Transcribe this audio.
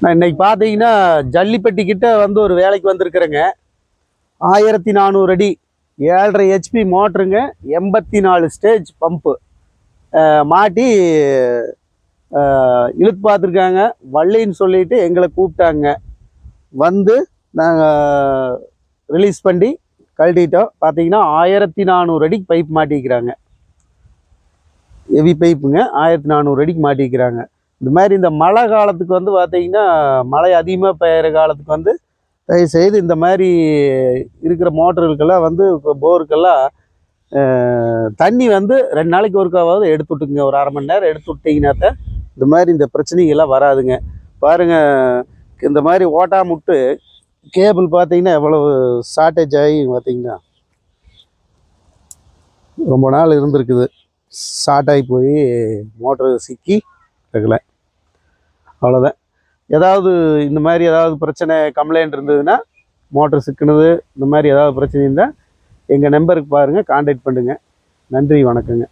நான் இன்னைக்கு பார்த்தீங்கன்னா ஜல்லிப்பட்டி கிட்ட வந்து ஒரு வேலைக்கு வந்திருக்கிறேங்க. ஆயிரத்தி நானூறு அடி ஏழரை ஹெச்பி மோட்டருங்க எண்பத்தி நாலு ஸ்டேஜ் பம்பு. மாட்டி இழுத்து பார்த்துருக்காங்க. வள்ளின்னு சொல்லிட்டு எங்களை கூப்பிட்டாங்க. வந்து நாங்கள் ரிலீஸ் பண்ணி கழட்டிட்டோம். பார்த்தீங்கன்னா ஆயிரத்தி நானூறு அடிக்கு பைப் மாட்டிக்கிறாங்க. ஹெவி பைப்புங்க ஆயிரத்தி நானூறு அடிக்கு மாட்டிக்கிறாங்க. இந்த மாதிரி இந்த மழை காலத்துக்கு வந்து பார்த்தீங்கன்னா மழை அதிகமாக பெய்கிற காலத்துக்கு வந்து தயவுசெய்து இந்த மாதிரி இருக்கிற மோட்டர்களுக்கெல்லாம் வந்து இப்போ போருக்கெல்லாம் தண்ணி வந்து ரெண்டு நாளைக்கு ஒருக்காவது எடுத்து விட்டுக்குங்க ஒரு அரை மணி நேரம் எடுத்து விட்டிங்கனாத்த இந்த மாதிரி இந்த பிரச்சனைகள்லாம் வராதுங்க. பாருங்கள் இந்த மாதிரி ஓட்டாமுட்டு கேபிள் பார்த்தீங்கன்னா எவ்வளவு ஷார்ட்டேஜ் ஆகி பார்த்தீங்கன்னா ரொம்ப நாள் இருந்திருக்குது. ஷார்ட் ஆகி போய் மோட்டர் சிக்கி இருக்கல அவ்வளோதான் ஏதாவது இந்த மாதிரி ஏதாவது பிரச்சனை கம்ப்ளைண்ட் இருந்ததுன்னா மோட்டர் சிக்கினது இந்த மாதிரி ஏதாவது பிரச்சனை இருந்தால் எங்கள் நம்பருக்கு பாருங்கள் காண்டாக்ட் பண்ணுங்கள் நன்றி வணக்கங்க.